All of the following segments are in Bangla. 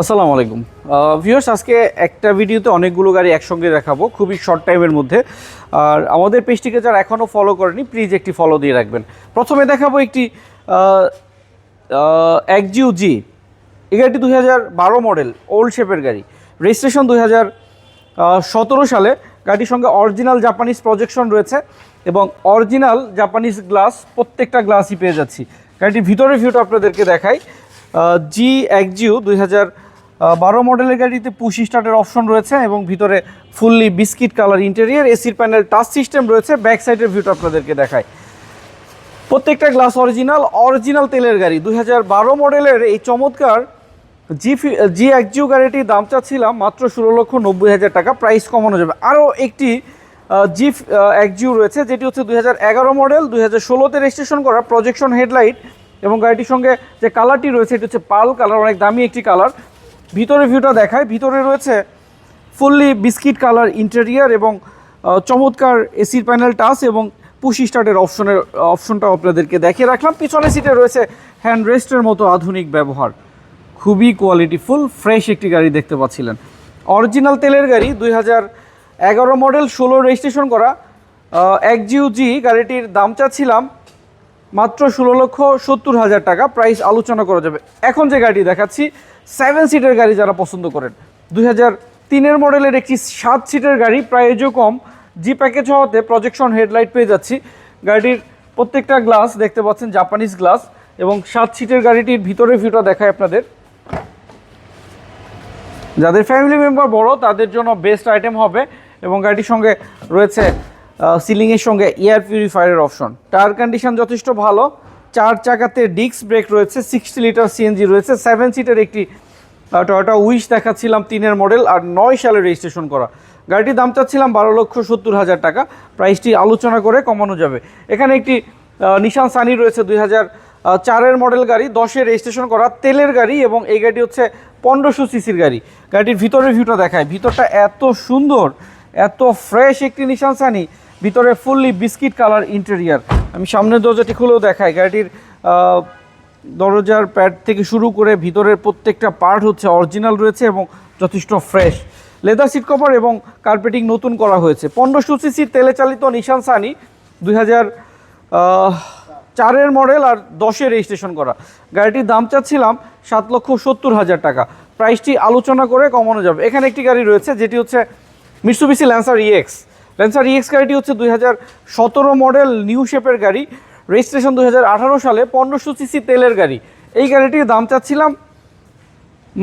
আসসালামু আলাইকুম। ভিউয়ার্স আজকে একটা ভিডিওতে অনেকগুলো গাড়ি একসঙ্গে দেখাবো, খুবই শর্ট টাইমের মধ্যে। আর আমাদের পেজটিকে যারা এখনও ফলো করেনি প্লিজ একটি ফলো দিয়ে রাখবেন। প্রথমে দেখাবো একটি একজিউ জি এই গাড়িটি দুই হাজার বারো মডেল ওল্ড শেপের গাড়ি। রেজিস্ট্রেশন দুই হাজার সতেরো সালে। গাড়ির সঙ্গে অরিজিনাল জাপানিজ প্রজেকশন রয়েছে এবং অরিজিনাল জাপানিজ গ্লাস প্রত্যেকটা গ্লাসই পেয়ে যাচ্ছি। গাড়িটির ভিতরের ভিউটা আপনাদেরকে দেখাই। জি একজিউ দুই হাজার বারো মডেলের গাড়িতে পুশ স্টার্টের অপশন রয়েছে এবং ভিতরে ফুললি বিস্কিট কালার ইন্টেরিয়ার এসির প্যানেল টাচ সিস্টেম রয়েছে ব্যাক সাইডের ভিউটা আপনাদেরকে দেখায় প্রত্যেকটা গ্লাস অরিজিনাল অরিজিনাল তেলের গাড়ি। দুই হাজার বারো মডেলের এই চমৎকার জি জি একজিও গাড়িটির দাম চাচ্ছিলাম মাত্র ষোলো লক্ষ নব্বই হাজার টাকা প্রাইস কমানো যাবে। আরও একটি জি একজিও রয়েছে, যেটি হচ্ছে দুই হাজার এগারো মডেল, দুই হাজার ষোলোতে রেজিস্ট্রেশন করা প্রজেকশন হেডলাইট এবং গাড়িটির সঙ্গে যে কালারটি রয়েছে, এটি হচ্ছে পার্ল কালার, অনেক দামি একটি কালার। ভিতরে ভিউটা দেখায় ভিতরে রয়েছে ফুললি বিস্কিট কালার ইন্টেরিয়ার এবং চমৎকার এসির প্যানেল টাচ এবং পুশি স্টার্টের অপশনের অপশনটাও আপনাদেরকে দেখিয়ে রাখলাম। পিছনের সিটে রয়েছে হ্যান্ড রেস্টের মতো আধুনিক ব্যবহার। খুবই কোয়ালিটিফুল ফ্রেশ একটি গাড়ি দেখতে পাচ্ছিলেন। অরিজিনাল তেলের গাড়ি, দুই এগারো মডেল ষোলো রেজিস্ট্রেশন করা। এক জিউ জি গাড়িটির দাম চাচ্ছিলাম মাত্র ষোলো লক্ষ সত্তর হাজার টাকা প্রাইস আলোচনা করা যাবে। এখন যে গাড়ি দেখাচ্ছি সেভেন সিটের গাড়ি যারা পছন্দ করেন। দুই হাজার তিনের মডেলের একটি সাত সিটের গাড়ি প্রাইজও কম। জি প্যাকেজ হওয়াতে প্রজেকশন হেডলাইট পেয়ে যাচ্ছি। গাড়িটির প্রত্যেকটা গ্লাস দেখতে পাচ্ছেন জাপানিজ গ্লাস এবং সাত সিটের গাড়িটির ভিতরে ভিউটা দেখায় আপনাদের। যাদের ফ্যামিলি মেম্বার বড়, তাদের জন্য বেস্ট আইটেম হবে এবং গাড়িটির সঙ্গে রয়েছে সিলিংয়ের সঙ্গে এয়ার পিউরিফায়ারের অপশন। টায়ার কন্ডিশন যথেষ্ট ভালো। চার চাকাতে ডিস্ক ব্রেক রয়েছে সিক্সটি লিটার সিএনজি রয়েছে সেভেন সিটের একটি টয়োটা উইশ দেখাচ্ছিলাম, তিনের মডেল আর নয় সালে রেজিস্ট্রেশন করা। গাড়িটির দাম চাচ্ছিলাম বারো লক্ষ সত্তর হাজার টাকা। প্রাইসটি আলোচনা করে কমানো যাবে। এখানে একটি নিশান সানি রয়েছে দুই হাজার চারের মডেল গাড়ি দশের রেজিস্ট্রেশন করা তেলের গাড়ি এবং এই গাড়ি হচ্ছে পনেরোশো সিসির গাড়ি। গাড়িটির ভিতরের ভিউটা দেখায়। ভিতরটা এত সুন্দর, এত ফ্রেশ একটি নিশান সানি ভিতরে ফুললি বিস্কিট কালার ইন্টেরিয়ার। আমি সামনের দরজাটি খুলেও দেখাই। গাড়িটির দরজার প্যাড থেকে শুরু করে ভিতরের প্রত্যেকটা পার্ট হচ্ছে অরিজিনাল রয়েছে এবং যথেষ্ট ফ্রেশ। লেদার সিট কভার এবং কার্পেটিং নতুন করা হয়েছে। পনেরোশো সিসির তেলে চালিত নিশান সানি দুই হাজার চারের মডেল আর দশের রেজিস্ট্রেশন করা। গাড়িটির দাম চাচ্ছিলাম সাত লক্ষ সত্তর হাজার টাকা। প্রাইসটি আলোচনা করে কমানো যাবে। এখানে একটি গাড়ি রয়েছে, যেটি হচ্ছে Mitsubishi Lancer EX Lancer EX গাড়িটি হচ্ছে দুই হাজার সতেরো মডেল নিউ শেপের গাড়ি রেজিস্ট্রেশন দুই হাজার আঠারো সালে পনেরোশো সিসি তেলের গাড়ি। এই গাড়িটির দাম চাচ্ছিলাম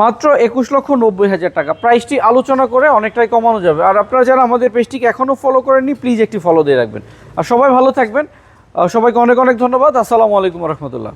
মাত্র একুশ লক্ষ নব্বই হাজার টাকা। প্রাইসটি আলোচনা করে অনেকটাই কমানো যাবে। আর আপনারা যারা আমাদের পেজটিকে এখনও ফলো করেননি প্লিজ একটি ফলো দিয়ে রাখবেন। আর সবাই ভালো থাকবেন। সবাইকে অনেক অনেক ধন্যবাদ। আসসালামু আলাইকুম রহমতুল্লাহ।